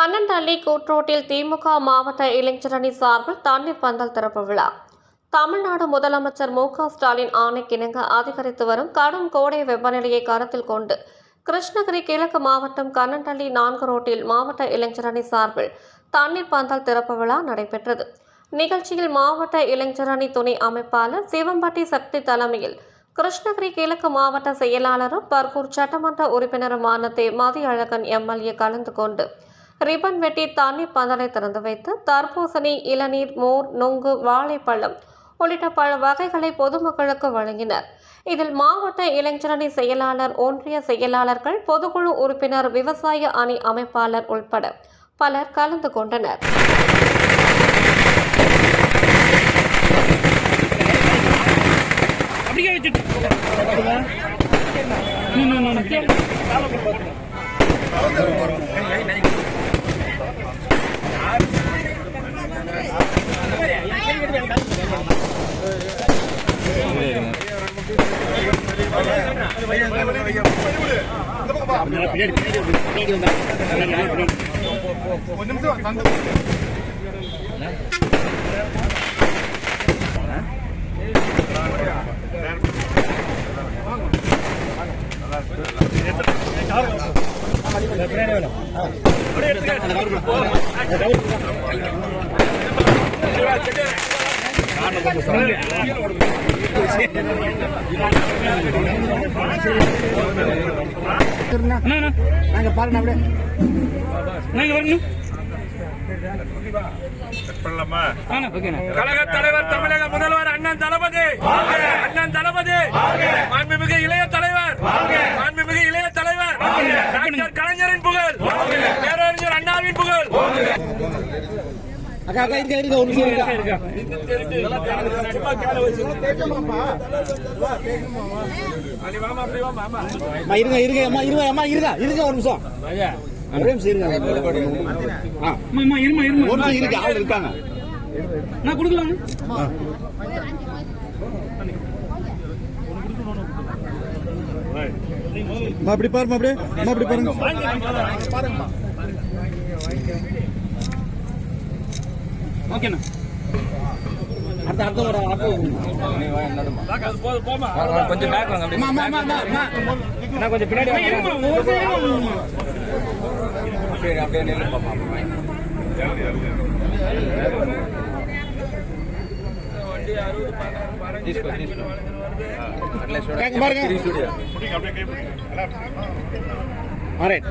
கண்ணன்தள்ளி கூட்ரோட்டில் திமுக மாவட்ட இளைஞரணி சார்பில் தண்ணீர் பந்தல் திறப்பு விழா. தமிழ்நாடு முதலமைச்சர் மு ஸ்டாலின் ஆணைக்கிணங்க அதிகரித்து வரும் கடும் கோடை வெப்பநிலையை கருத்தில் கொண்டு கிருஷ்ணகிரி கிழக்கு மாவட்டம் கண்ணன்தள்ளி நான்கு ரோட்டில் மாவட்ட இளைஞரணி சார்பில் தண்ணீர் பந்தல் திறப்பு விழா நடைபெற்றது. நிகழ்ச்சியில் மாவட்ட இளைஞரணி துணை அமைப்பாளர் சிவம்பட்டி சக்தி தலைமையில் கிருஷ்ணகிரி கிழக்கு மாவட்ட செயலாளரும் பர்கூர் சட்டமன்ற உறுப்பினருமான தே. மதியழகன் எம்எல்ஏ கலந்து கொண்டு ரிப்பன் வெட்டி தண்ணீர் பந்தலை திறந்து வைத்து தர்பூசணி இளநீர் மோர் நொங்கு வாழைப்பழம் உள்ளிட்ட பல வகைகளை பொதுமக்களுக்கு வழங்கினர். இதில் மாவட்ட இளைஞரணி செயலாளர் ஒன்றிய செயலாளர்கள் பொதுக்குழு உறுப்பினர் விவசாய அணி அமைப்பாளர் உள்பட பலர் கலந்து கொண்டனர். அப்படியே வச்சுட்டு. இன்னும், இன்னும், இன்னும். பின்னாடி, பின்னாடி, பின்னாடி வந்தா. பின்னாடி, பின்னாடி. அண்ணா, அண்ணா. நாங்க பாருங்க அப்படியே வரணும். கழக தலைவர் தமிழக முதல்வர் அண்ணன் தளபதி கலைஞரின் புகழ். பேரறிஞர் அண்ணாவின் புகழ். அக்கா அக்கா இருக்க இருக்க ஒரு நிமிஷம் இருக்க இருங்க. இருங்க அம்மா இருங்க அம்மா இருங்க இருங்க ஒரு நிமிஷம். ஒரே நிமிஷம் இருங்க. அம்மா, இருமா, இருமா. ஒரு நிமிஷம் இருக்கு ஆள் இருக்காங்க. நான் கொடுக்கலாமா? அப்படி பாருமா அப்படியே அப்படி பாருங்க. ஓகேண்ணா. அடுத்த அடுத்த ஒரு அடுத்த நிமிஷம் இருமா. கேட்க